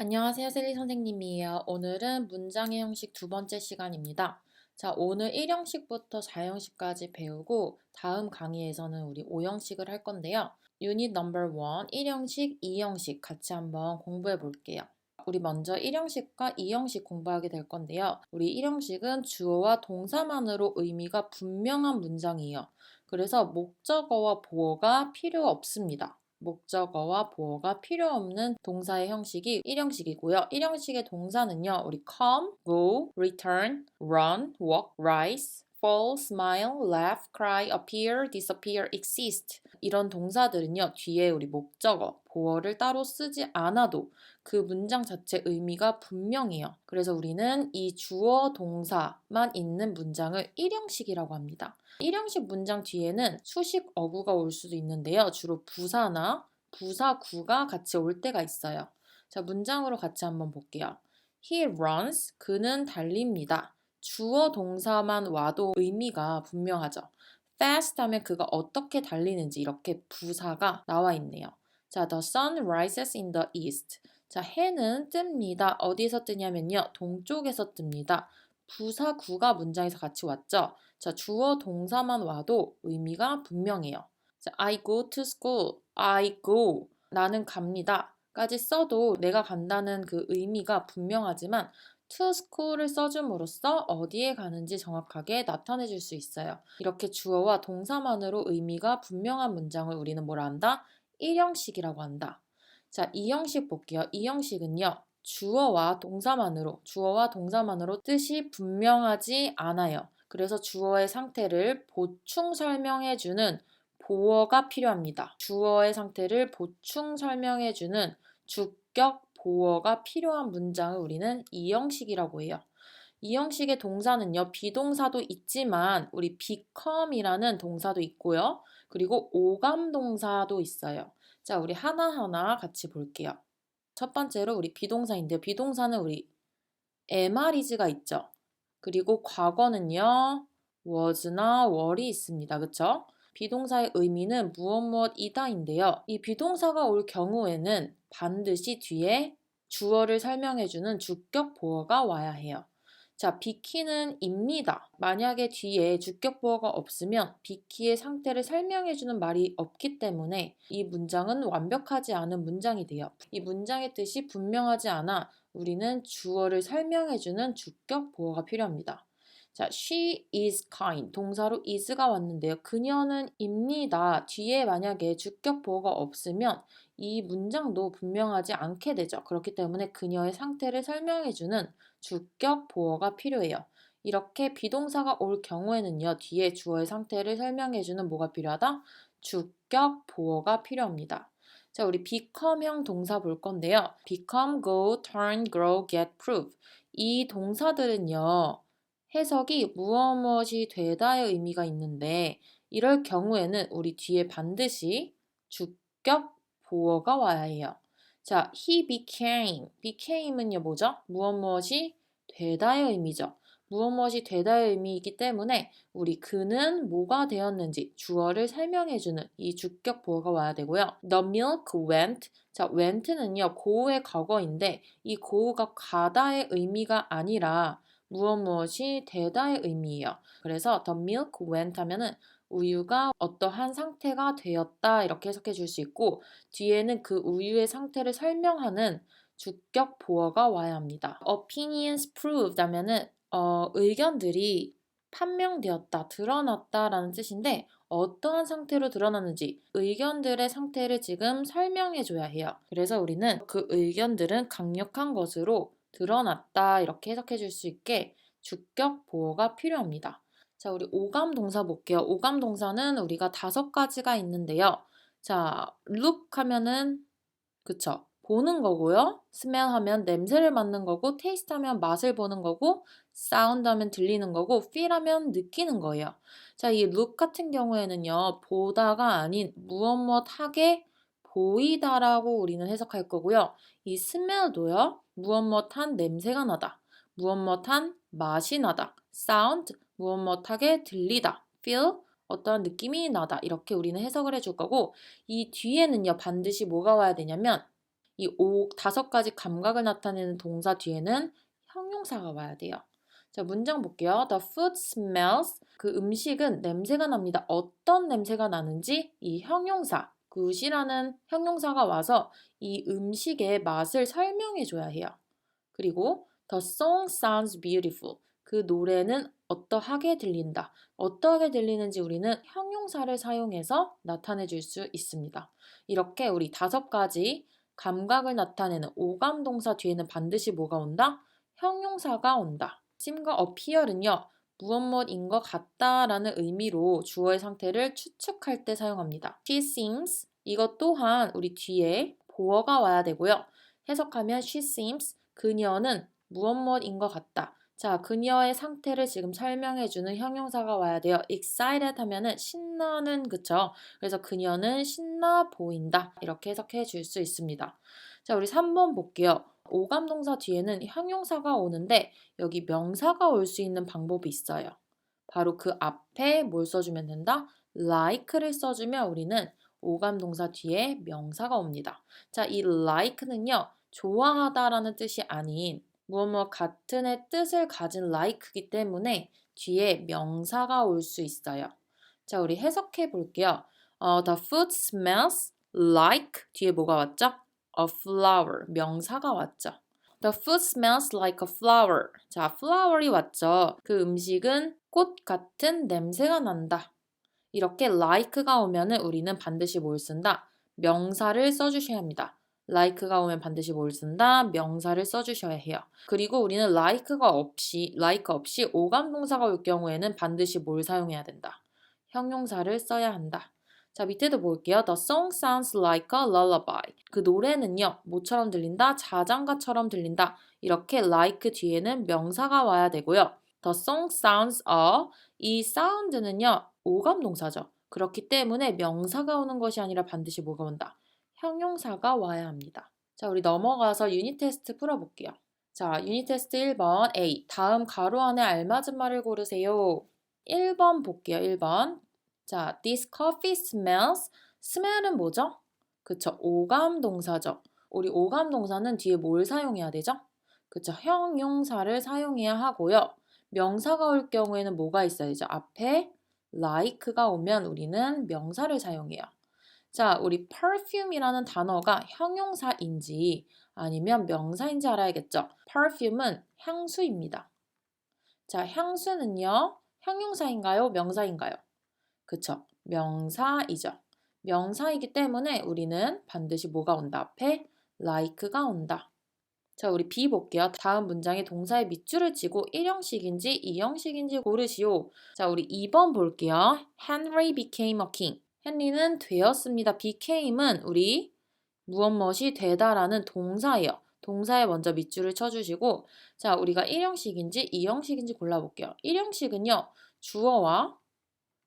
안녕하세요, 셀리 선생님이에요. 오늘은 문장의 형식 두 번째 시간입니다. 자, 오늘 1형식부터 4형식까지 배우고 다음 강의에서는 우리 5형식을 할 건데요. 유닛 넘버 1, 1형식, 2형식 같이 한번 공부해 볼게요. 우리 먼저 1형식과 2형식 공부하게 될 건데요. 우리 1형식은 주어와 동사만으로 의미가 분명한 문장이에요. 그래서 목적어와 보어가 필요 없습니다. 목적어와 보어가 필요 없는 동사의 형식이 1형식이고요. 1형식의 동사는요. 우리 come, go, return, run, walk, rise, fall, smile, laugh, cry, appear, disappear, exist 이런 동사들은요. 뒤에 우리 목적어, 보어를 따로 쓰지 않아도 그 문장 자체 의미가 분명해요. 그래서 우리는 이 주어 동사만 있는 문장을 1형식이라고 합니다. 1형식 문장 뒤에는 수식 어구가 올 수도 있는데요. 주로 부사나 부사구가 같이 올 때가 있어요. 자, 문장으로 같이 한번 볼게요. He runs. 그는 달립니다. 주어 동사만 와도 의미가 분명하죠. fast 하면 그가 어떻게 달리는지 이렇게 부사가 나와 있네요. 자, the sun rises in the east. 자, 해는 뜹니다. 어디에서 뜨냐면요. 동쪽에서 뜹니다. 부사 구가 문장에서 같이 왔죠. 자, 주어 동사만 와도 의미가 분명해요. 자, I go to school. I go. 나는 갑니다. 까지 써도 내가 간다는 그 의미가 분명하지만 to school을 써줌으로써 어디에 가는지 정확하게 나타내 줄 수 있어요. 이렇게 주어와 동사만으로 의미가 분명한 문장을 우리는 뭘 한다? 1형식이라고 한다. 자, 2형식 볼게요. 2형식은요. 주어와 동사만으로, 주어와 동사만으로 뜻이 분명하지 않아요. 그래서 주어의 상태를 보충 설명해 주는 보어가 필요합니다. 주어의 상태를 보충 설명해 주는 주격 보어가 필요한 문장을 우리는 이 형식이라고 해요. 이 형식의 동사는요, 비동사도 있지만, 우리 become이라는 동사도 있고요. 그리고 오감 동사도 있어요. 자, 우리 하나하나 같이 볼게요. 첫 번째로 우리 비동사인데요. 비동사는 우리 MR이즈가 있죠. 그리고 과거는요. was나 were이 있습니다. 그쵸? 비동사의 의미는 무엇 무엇이다인데요. 이 비동사가 올 경우에는 반드시 뒤에 주어를 설명해주는 주격 보어가 와야 해요. 자, 비키는 입니다. 만약에 뒤에 주격 보어가 없으면 비키의 상태를 설명해 주는 말이 없기 때문에 이 문장은 완벽하지 않은 문장이 돼요. 이 문장의 뜻이 분명하지 않아 우리는 주어를 설명해 주는 주격 보어가 필요합니다. 자, she is kind. 동사로 is가 왔는데요. 그녀는 입니다. 뒤에 만약에 주격 보어가 없으면 이 문장도 분명하지 않게 되죠. 그렇기 때문에 그녀의 상태를 설명해주는 주격 보어가 필요해요. 이렇게 비동사가 올 경우에는요, 뒤에 주어의 상태를 설명해주는 뭐가 필요하다? 주격 보어가 필요합니다. 자, 우리 become형 동사 볼 건데요. become, go, turn, grow, get, prove. 이 동사들은요, 해석이 무엇 무엇이 되다의 의미가 있는데 이럴 경우에는 우리 뒤에 반드시 주격 보어가 와야 해요. 자, he became. became은요 뭐죠? 무엇 무엇이 되다의 의미죠. 무엇 무엇이 되다의 의미이기 때문에 우리 그는 뭐가 되었는지 주어를 설명해주는 이 주격 보어가 와야 되고요. The milk went. 자, went는요 고우의 과거인데 이 고우가 가다의 의미가 아니라 무엇 무엇이 되다의 의미예요. 그래서 the milk went 하면은 우유가 어떠한 상태가 되었다 이렇게 해석해 줄 수 있고 뒤에는 그 우유의 상태를 설명하는 주격 보어가 와야 합니다. opinions proved 하면은 어, 의견들이 판명되었다, 드러났다라는 뜻인데 어떠한 상태로 드러났는지 의견들의 상태를 지금 설명해 줘야 해요. 그래서 우리는 그 의견들은 강력한 것으로 드러났다 이렇게 해석해 줄 수 있게 주격 보호가 필요합니다. 자, 우리 오감 동사 볼게요. 오감 동사는 우리가 다섯 가지가 있는데요. 자, look 하면은 그쵸? 보는 거고요. smell 하면 냄새를 맡는 거고, taste 하면 맛을 보는 거고, sound 하면 들리는 거고, feel 하면 느끼는 거예요. 자, 이 look 같은 경우에는요, 보다가 아닌 무엇 무엇 하게 보이다라고 우리는 해석할 거고요. 이 smell도요, 무엇 무엇한 냄새가 나다. 무엇 무엇한 맛이 나다. sound 무엇 무엇하게 들리다. feel 어떠한 느낌이 나다. 이렇게 우리는 해석을 해줄 거고 이 뒤에는요 반드시 뭐가 와야 되냐면 이 오, 다섯 가지 감각을 나타내는 동사 뒤에는 형용사가 와야 돼요. 자, 문장 볼게요. The food smells. 그 음식은 냄새가 납니다. 어떤 냄새가 나는지 이 형용사, 굿이라는 형용사가 와서 이 음식의 맛을 설명해 줘야 해요. 그리고 The song sounds beautiful. 그 노래는 어떠하게 들린다. 어떠하게 들리는지 우리는 형용사를 사용해서 나타내 줄 수 있습니다. 이렇게 우리 다섯 가지 감각을 나타내는 오감 동사 뒤에는 반드시 뭐가 온다? 형용사가 온다. seem과 appear은요. 무엇 무엇인 것 같다라는 의미로 주어의 상태를 추측할 때 사용합니다. She seems 이것 또한 우리 뒤에 보어가 와야 되고요. 해석하면 she seems 그녀는 무엇 무엇인 것 같다. 자, 그녀의 상태를 지금 설명해주는 형용사가 와야 돼요. excited 하면은 신나는 그쵸? 그래서 그녀는 신나 보인다. 이렇게 해석해 줄 수 있습니다. 자, 우리 3번 볼게요. 오감동사 뒤에는 형용사가 오는데 여기 명사가 올 수 있는 방법이 있어요. 바로 그 앞에 뭘 써주면 된다? like를 써주면 우리는 오감동사 뒤에 명사가 옵니다. 자, 이 like는요, 좋아하다라는 뜻이 아닌 무엇 무엇 같은의 뜻을 가진 like이기 때문에 뒤에 명사가 올 수 있어요. 자, 우리 해석해 볼게요. 어, the food smells like 뒤에 뭐가 왔죠? A flower 명사가 왔죠. The food smells like a flower. 자, flower이 왔죠. 그 음식은 꽃 같은 냄새가 난다. 이렇게 like가 오면은 우리는 반드시 뭘 쓴다? 명사를 써주셔야 합니다. like가 오면 반드시 뭘 쓴다? 명사를 써주셔야 해요. 그리고 우리는 like가 없이, like 없이 오감 동사가 올 경우에는 반드시 뭘 사용해야 된다? 형용사를 써야 한다. 자, 밑에도 볼게요. The song sounds like a lullaby. 그 노래는요, 뭐처럼 들린다? 자장가처럼 들린다. 이렇게 like 뒤에는 명사가 와야 되고요. The song sounds a 이 사운드는요, 오감 동사죠. 그렇기 때문에 명사가 오는 것이 아니라 반드시 뭐가 온다? 형용사가 와야 합니다. 자, 우리 넘어가서 유닛 테스트 풀어볼게요. 자, 유닛 테스트 1번 A. 다음 가로 안에 알맞은 말을 고르세요. 1번 볼게요. 1번. 자, this coffee smells. smell은 뭐죠? 그쵸. 오감 동사죠. 우리 오감 동사는 뒤에 뭘 사용해야 되죠? 그쵸. 형용사를 사용해야 하고요. 명사가 올 경우에는 뭐가 있어야 되죠? 앞에 like가 오면 우리는 명사를 사용해요. 자, 우리 perfume이라는 단어가 형용사인지 아니면 명사인지 알아야겠죠? perfume은 향수입니다. 자, 향수는요, 형용사인가요? 명사인가요? 그쵸? 명사이죠. 명사이기 때문에 우리는 반드시 뭐가 온다? 앞에 like가 온다. 자, 우리 B 볼게요. 다음 문장에 동사의 밑줄을 치고 1형식인지 2형식인지 고르시오. 자, 우리 2번 볼게요. Henry became a king. 헨리는 되었습니다. became은 우리 무엇 무엇이 되다라는 동사예요. 동사에 먼저 밑줄을 쳐주시고 자 우리가 1형식인지 2형식인지 골라볼게요. 1형식은요. 주어와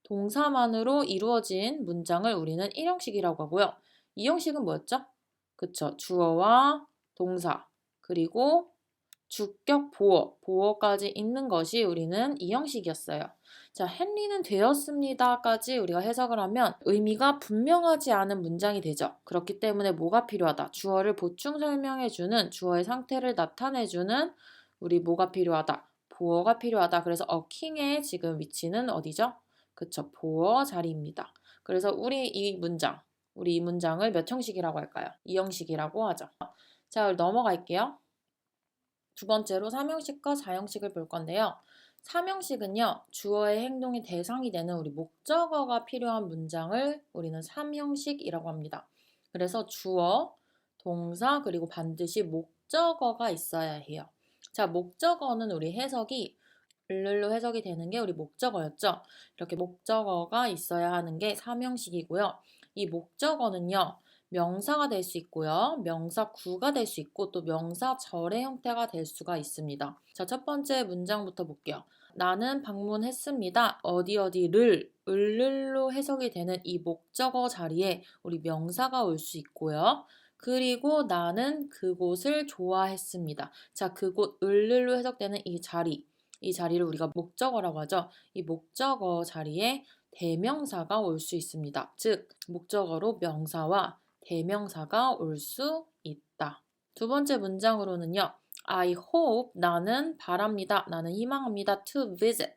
동사만으로 이루어진 문장을 우리는 1형식이라고 하고요. 2형식은 뭐였죠? 그쵸. 주어와 동사 그리고 주격 보어, 보어까지 있는 것이 우리는 2형식이었어요. 자, 헨리는 되었습니다까지 우리가 해석을 하면 의미가 분명하지 않은 문장이 되죠. 그렇기 때문에 뭐가 필요하다? 주어를 보충 설명해주는 주어의 상태를 나타내주는 우리 뭐가 필요하다? 보어가 필요하다. 그래서 어킹의 지금 위치는 어디죠? 그쵸, 보어 자리입니다. 그래서 우리 이 문장, 우리 이 문장을 몇 형식이라고 할까요? 2형식이라고 하죠. 자, 넘어갈게요. 두 번째로 3형식과 4형식을 볼 건데요. 3형식은요, 주어의 행동의 대상이 되는 우리 목적어가 필요한 문장을 우리는 3형식이라고 합니다. 그래서 주어, 동사, 그리고 반드시 목적어가 있어야 해요. 자, 목적어는 우리 해석이 을를로 해석이 되는 게 우리 목적어였죠. 이렇게 목적어가 있어야 하는 게 3형식이고요. 이 목적어는요, 명사가 될 수 있고요. 명사 구가 될 수 있고 또 명사 절의 형태가 될 수가 있습니다. 자, 첫 번째 문장부터 볼게요. 나는 방문했습니다. 어디 어디를 을를로 해석이 되는 이 목적어 자리에 우리 명사가 올 수 있고요. 그리고 나는 그곳을 좋아했습니다. 자, 그곳 을를로 해석되는 이 자리, 이 자리를 우리가 목적어라고 하죠. 이 목적어 자리에 대명사가 올 수 있습니다. 즉, 목적어로 명사와 대명사가 올 수 있다. 두 번째 문장으로는요. I hope 나는 바랍니다. 나는 희망합니다. to visit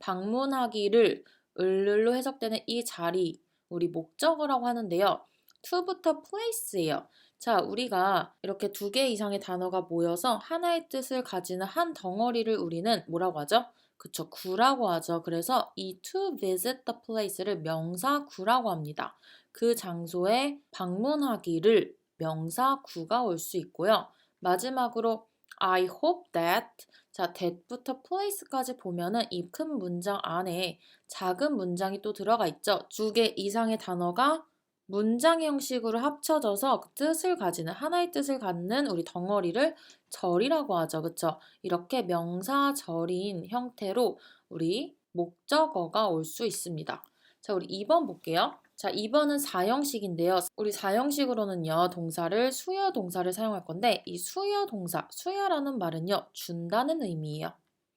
방문하기를 을를로 해석되는 이 자리 우리 목적어라고 하는데요. to부터 place예요. 자, 우리가 이렇게 두 개 이상의 단어가 모여서 하나의 뜻을 가지는 한 덩어리를 우리는 뭐라고 하죠? 그쵸, 구라고 하죠. 그래서 이 to visit the place를 명사 구라고 합니다. 그 장소에 방문하기를 명사 구가 올 수 있고요. 마지막으로 I hope that 자, that부터 place까지 보면은 이 큰 문장 안에 작은 문장이 또 들어가 있죠. 두 개 이상의 단어가 문장 형식으로 합쳐져서 그 뜻을 가지는 하나의 뜻을 갖는 우리 덩어리를 절이라고 하죠. 그쵸? 이렇게 명사 절인 형태로 우리 목적어가 올 수 있습니다. 자, 우리 2번 볼게요. 자, 2번은 사형식인데요. 우리 사형식으로는요, 동사를 수여 동사를 사용할 건데, 이 수여 동사, 수여라는 말은요, 준다는 의미예요.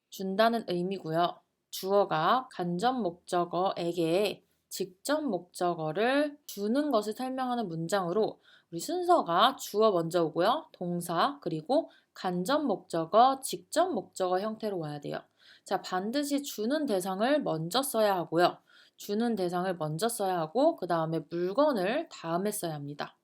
준다는 의미고요. 주어가 간접 목적어에게 직접 목적어를 주는 것을 설명하는 문장으로 우리 순서가 주어 먼저 오고요. 동사, 그리고 간접 목적어, 직접 목적어 형태로 와야 돼요. 자, 반드시 주는 대상을 먼저 써야 하고요. 주는 대상을 먼저 써야 하고, 그 다음에 물건을 다음에 써야 합니다.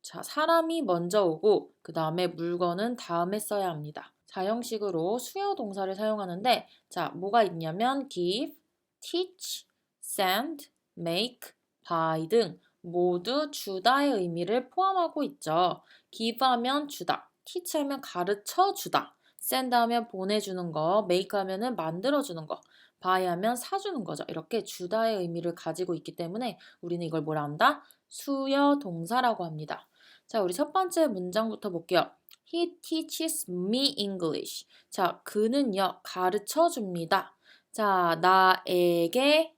자, 사람이 먼저 오고, 그 다음에 물건은 다음에 써야 합니다. 자형식으로 수요 동사를 사용하는데, 자, 뭐가 있냐면 give, teach, send, make, buy 등 모두 주다의 의미를 포함하고 있죠. give 하면 주다, teach 하면 가르쳐 주다, send 하면 보내주는 거, make 하면은 만들어주는 거, buy 하면 사주는 거죠. 이렇게 주다의 의미를 가지고 있기 때문에 우리는 이걸 뭐라 한다? 수여 동사라고 합니다. 자, 우리 첫 번째 문장부터 볼게요. He teaches me English. 자, 그는요, 가르쳐 줍니다. 자, 나에게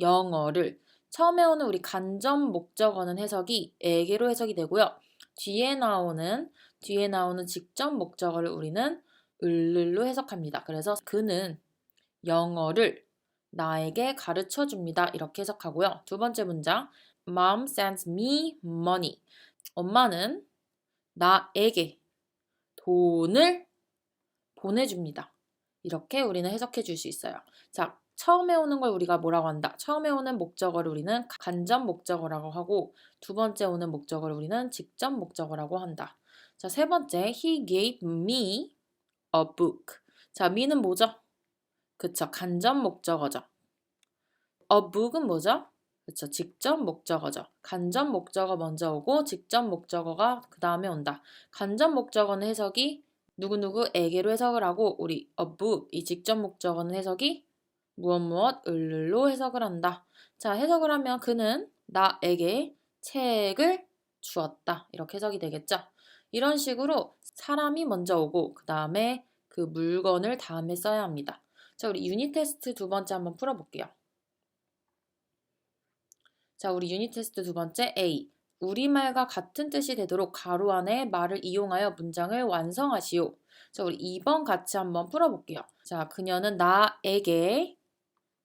영어를. 처음에 오는 우리 간접 목적어는 해석이 에게로 해석이 되고요. 뒤에 나오는, 뒤에 나오는 직접 목적어를 우리는 을를로 해석합니다. 그래서 그는 영어를 나에게 가르쳐 줍니다. 이렇게 해석하고요. 두 번째 문장. Mom sends me money. 엄마는 나에게 돈을 보내줍니다. 이렇게 우리는 해석해 줄 수 있어요. 자, 처음에 오는 걸 우리가 뭐라고 한다? 처음에 오는 목적어를 우리는 간접 목적어라고 하고 두 번째 오는 목적어를 우리는 직접 목적어라고 한다. 자, 세 번째, he gave me a book. 자, me는 뭐죠? 그쵸, 간접 목적어죠. a book은 뭐죠? 그쵸, 직접 목적어죠. 간접 목적어 먼저 오고 직접 목적어가 그 다음에 온다. 간접 목적어는 해석이 누구누구에게로 해석을 하고 우리 a book 이 직접 목적어는 해석이 무엇 무엇 을를로 해석을 한다. 자, 해석을 하면 그는 나에게 책을 주었다. 이렇게 해석이 되겠죠. 이런 식으로 사람이 먼저 오고 그 다음에 그 물건을 다음에 써야 합니다. 자, 우리 유닛 테스트 두 번째 한번 풀어볼게요. 자, 우리 유닛 테스트 두 번째 A. 우리말과 같은 뜻이 되도록 가로 안에 말을 이용하여 문장을 완성하시오. 자, 우리 2번 같이 한번 풀어볼게요. 자, 그녀는 나에게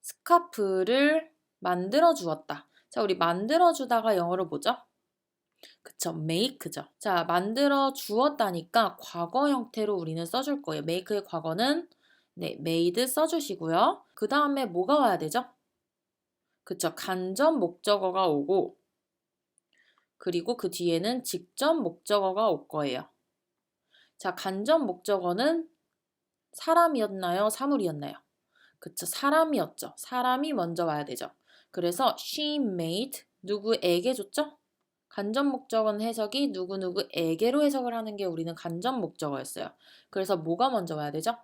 스카프를 만들어 주었다. 자, 우리 만들어 주다가 영어로 뭐죠? 그쵸, make죠. 자, 만들어 주었다니까 과거 형태로 우리는 써줄 거예요. make의 과거는 네, made 써주시고요. 그 다음에 뭐가 와야 되죠? 그쵸, 간접 목적어가 오고 그리고 그 뒤에는 직접 목적어가 올 거예요. 자, 간접 목적어는 사람이었나요? 사물이었나요? 그쵸, 사람이었죠. 사람이 먼저 와야 되죠. 그래서 she made 누구에게 줬죠? 간접 목적어는 해석이 누구누구에게로 해석을 하는 게 우리는 간접 목적어였어요. 그래서 뭐가 먼저 와야 되죠?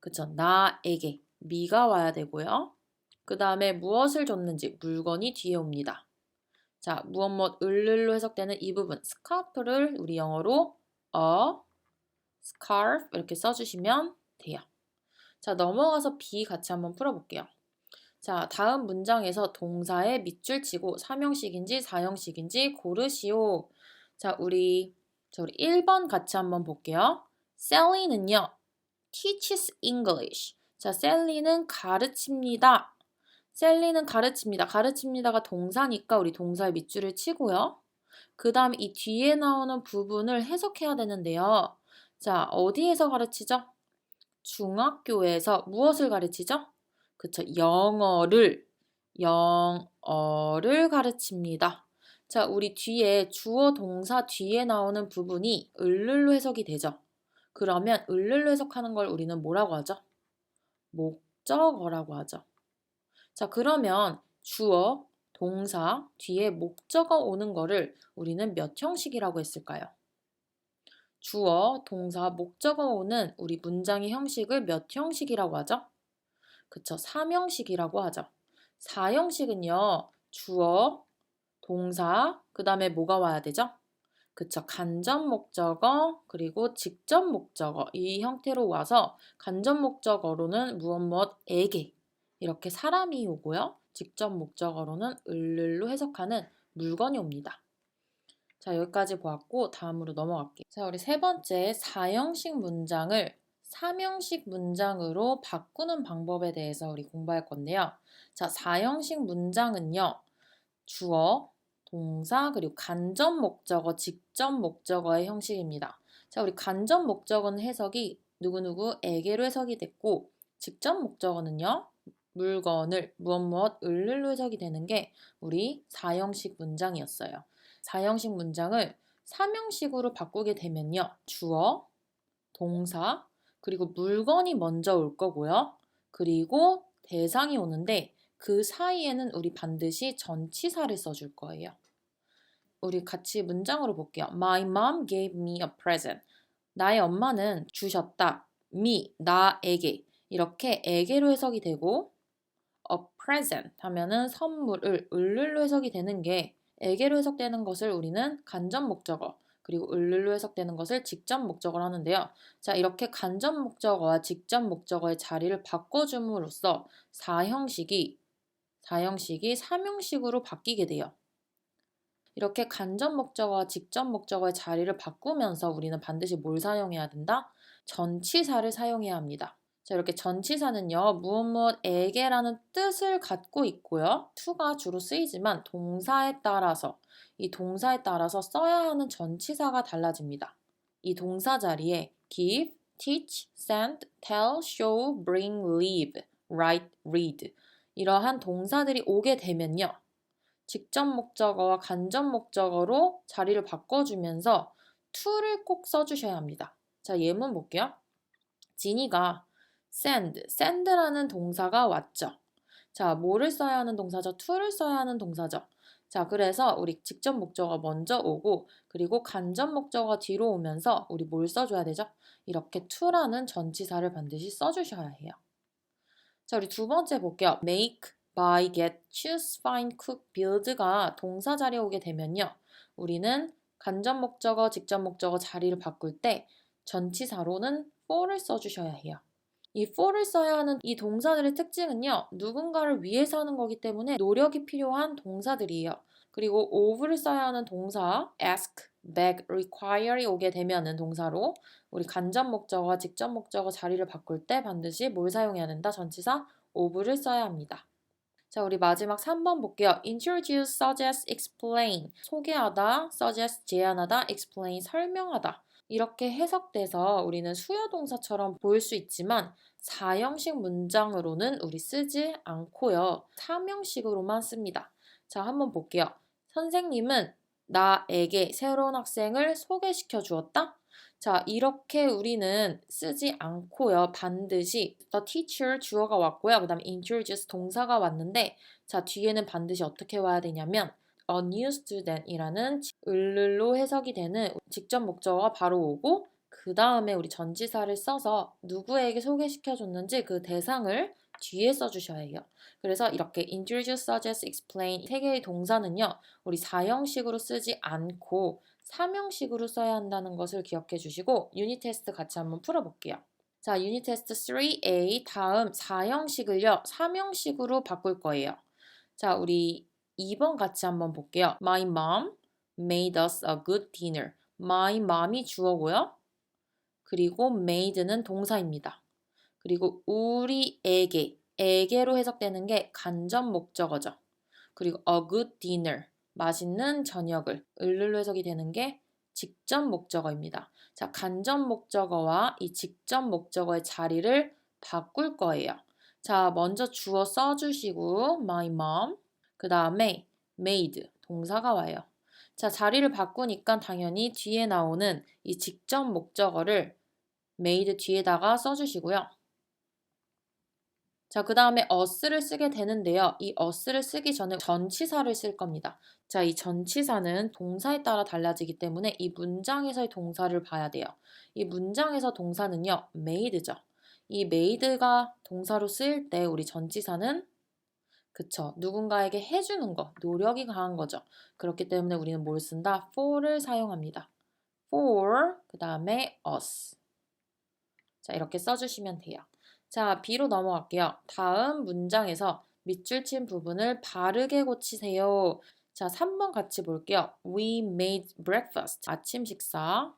그쵸, 나에게 미가 와야 되고요. 그 다음에 무엇을 줬는지 물건이 뒤에 옵니다. 자, 무엇 무엇 을를로 해석되는 이 부분 스카프를 우리 영어로 a scarf 이렇게 써주시면 돼요. 자, 넘어가서 B 같이 한번 풀어볼게요. 자, 다음 문장에서 동사에 밑줄 치고 3형식인지 4형식인지 고르시오. 자, 우리, 자, 우리 1번 같이 한번 볼게요. Sally는요, teaches English. 자, 셀리는 가르칩니다. 셀리는 가르칩니다. 가르칩니다가 동사니까 우리 동사에 밑줄을 치고요. 그 다음 이 뒤에 나오는 부분을 해석해야 되는데요. 자, 어디에서 가르치죠? 중학교에서 무엇을 가르치죠? 그쵸, 영어를, 영어를 가르칩니다. 자, 우리 뒤에 주어 동사 뒤에 나오는 부분이 을를로 해석이 되죠. 그러면 을를로 해석하는 걸 우리는 뭐라고 하죠? 목적어라고 하죠. 자, 그러면 주어, 동사, 뒤에 목적어 오는 거를 우리는 몇 형식이라고 했을까요? 주어, 동사, 목적어 오는 우리 문장의 형식을 몇 형식이라고 하죠? 그쵸, 3형식이라고 하죠. 4형식은요, 주어, 동사, 그 다음에 뭐가 와야 되죠? 그쵸, 간접 목적어, 그리고 직접 목적어 이 형태로 와서 간접 목적어로는 무엇 무엇에게 이렇게 사람이 오고요. 직접 목적어로는 을를로 해석하는 물건이 옵니다. 자, 여기까지 보았고 다음으로 넘어갈게요. 자, 우리 세 번째 사형식 문장을 삼형식 문장으로 바꾸는 방법에 대해서 우리 공부할 건데요. 자, 사형식 문장은요. 주어, 동사, 그리고 간접 목적어, 직접 목적어의 형식입니다. 자, 우리 간접 목적어는 해석이 누구누구에게로 해석이 됐고, 직접 목적어는요. 물건을 무엇 무엇 을를로 해석이 되는 게 우리 사형식 문장이었어요. 사형식 문장을 삼형식으로 바꾸게 되면요. 주어, 동사, 그리고 물건이 먼저 올 거고요. 그리고 대상이 오는데 그 사이에는 우리 반드시 전치사를 써줄 거예요. 우리 같이 문장으로 볼게요. My mom gave me a present. 나의 엄마는 주셨다. me, 나에게. 이렇게 에게로 해석이 되고 a present 하면은 선물을 을를로 해석이 되는 게 에게로 해석되는 것을 우리는 간접 목적어 그리고 을를로 해석되는 것을 직접 목적어로 하는데요. 자, 이렇게 간접 목적어와 직접 목적어의 자리를 바꿔줌으로써 사형식이 사형식이 삼형식으로 바뀌게 돼요. 이렇게 간접 목적어와 직접 목적어의 자리를 바꾸면서 우리는 반드시 뭘 사용해야 된다? 전치사를 사용해야 합니다. 자, 이렇게 전치사는요, 무엇 무엇에게라는 뜻을 갖고 있고요. to가 주로 쓰이지만 동사에 따라서, 이 동사에 따라서 써야 하는 전치사가 달라집니다. 이 동사 자리에 give, teach, send, tell, show, bring, leave, write, read 이러한 동사들이 오게 되면요. 직접 목적어와 간접 목적어로 자리를 바꿔주면서 to를 꼭 써주셔야 합니다. 자, 예문 볼게요. 지니가 send, send라는 동사가 왔죠. 자, 뭐를 써야 하는 동사죠? to를 써야 하는 동사죠. 자, 그래서 우리 직접 목적어 먼저 오고 그리고 간접 목적어가 뒤로 오면서 우리 뭘 써줘야 되죠? 이렇게 to라는 전치사를 반드시 써주셔야 해요. 자, 우리 두 번째 볼게요. make, buy, get, choose, find, cook, build가 동사 자리에 오게 되면요. 우리는 간접 목적어, 직접 목적어 자리를 바꿀 때 전치사로는 for를 써주셔야 해요. 이 for를 써야 하는 이 동사들의 특징은요. 누군가를 위해서 하는 거기 때문에 노력이 필요한 동사들이에요. 그리고 of를 써야 하는 동사 ask, beg, require이 오게 되면은 동사로 우리 간접 목적어와 직접 목적어 자리를 바꿀 때 반드시 뭘 사용해야 된다? 전치사 of를 써야 합니다. 자, 우리 마지막 3번 볼게요. introduce, suggest, explain. 소개하다, suggest, 제안하다, explain, 설명하다. 이렇게 해석돼서 우리는 수요 동사처럼 보일 수 있지만 4형식 문장으로는 우리 쓰지 않고요. 3형식으로만 씁니다. 자, 한번 볼게요. 선생님은 나에게 새로운 학생을 소개시켜 주었다. 자, 이렇게 우리는 쓰지 않고요. 반드시 the teacher 주어가 왔고요. 그 다음에 introduce 동사가 왔는데 자, 뒤에는 반드시 어떻게 와야 되냐면 a new student이라는 을를로 해석이 되는 직접 목적어가 바로 오고 그 다음에 우리 전치사를 써서 누구에게 소개시켜 줬는지 그 대상을 뒤에 써주셔야 해요. 그래서 이렇게 introduce, suggest, explain 세 개의 동사는요. 우리 4형식으로 쓰지 않고 3형식으로 써야 한다는 것을 기억해 주시고 유닛 테스트 같이 한번 풀어볼게요. 자, 유닛 테스트 3A 다음 4형식을요. 3형식으로 바꿀 거예요. 자, 우리 2번 같이 한번 볼게요. My mom made us a good dinner. My mom이 주어고요. 그리고 made는 동사입니다. 그리고 우리에게 에게로 해석되는 게 간접 목적어죠. 그리고 a good dinner 맛있는 저녁을 을룰로 해석이 되는 게 직접 목적어입니다. 자, 간접 목적어와 이 직접 목적어의 자리를 바꿀 거예요. 자, 먼저 주어 써주시고 my mom 그 다음에 made 동사가 와요. 자, 자리를 바꾸니까 당연히 뒤에 나오는 이 직접 목적어를 made 뒤에다가 써주시고요. 자, 그 다음에 us를 쓰게 되는데요. 이 us를 쓰기 전에 전치사를 쓸 겁니다. 자, 이 전치사는 동사에 따라 달라지기 때문에 이 문장에서의 동사를 봐야 돼요. 이 문장에서 동사는요, made죠. 이 made가 동사로 쓰일 때 우리 전치사는 그쵸. 누군가에게 해주는 거, 노력이 강한 거죠. 그렇기 때문에 우리는 뭘 쓴다? for를 사용합니다. for, 그 다음에 us. 자, 이렇게 써주시면 돼요. 자, B로 넘어갈게요. 다음 문장에서 밑줄 친 부분을 바르게 고치세요. 자, 3번 같이 볼게요. We made breakfast. 아침 식사.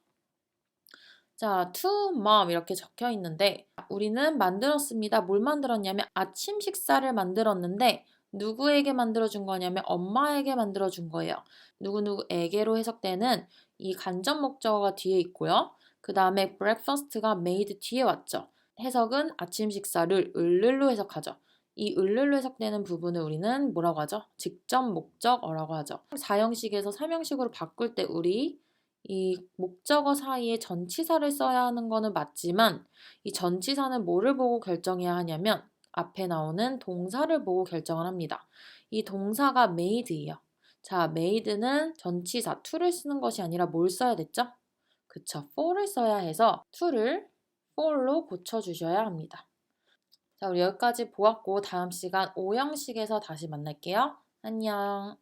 자, to mom 이렇게 적혀 있는데 우리는 만들었습니다. 뭘 만들었냐면 아침 식사를 만들었는데 누구에게 만들어준 거냐면 엄마에게 만들어준 거예요. 누구누구에게로 해석되는 이 간접 목적어가 뒤에 있고요. 그 다음에 breakfast가 made 뒤에 왔죠. 해석은 아침 식사를 을를로 해석하죠. 이 을를로 해석되는 부분을 우리는 뭐라고 하죠? 직접 목적어라고 하죠. 4형식에서 3형식으로 바꿀 때 우리 이 목적어 사이에 전치사를 써야 하는 거는 맞지만 이 전치사는 뭐를 보고 결정해야 하냐면 앞에 나오는 동사를 보고 결정을 합니다. 이 동사가 made예요. 자, made는 전치사 to를 쓰는 것이 아니라 뭘 써야 됐죠? 그쵸, for를 써야 해서 to를 for로 고쳐주셔야 합니다. 자, 우리 여기까지 보았고 다음 시간 5형식에서 다시 만날게요. 안녕.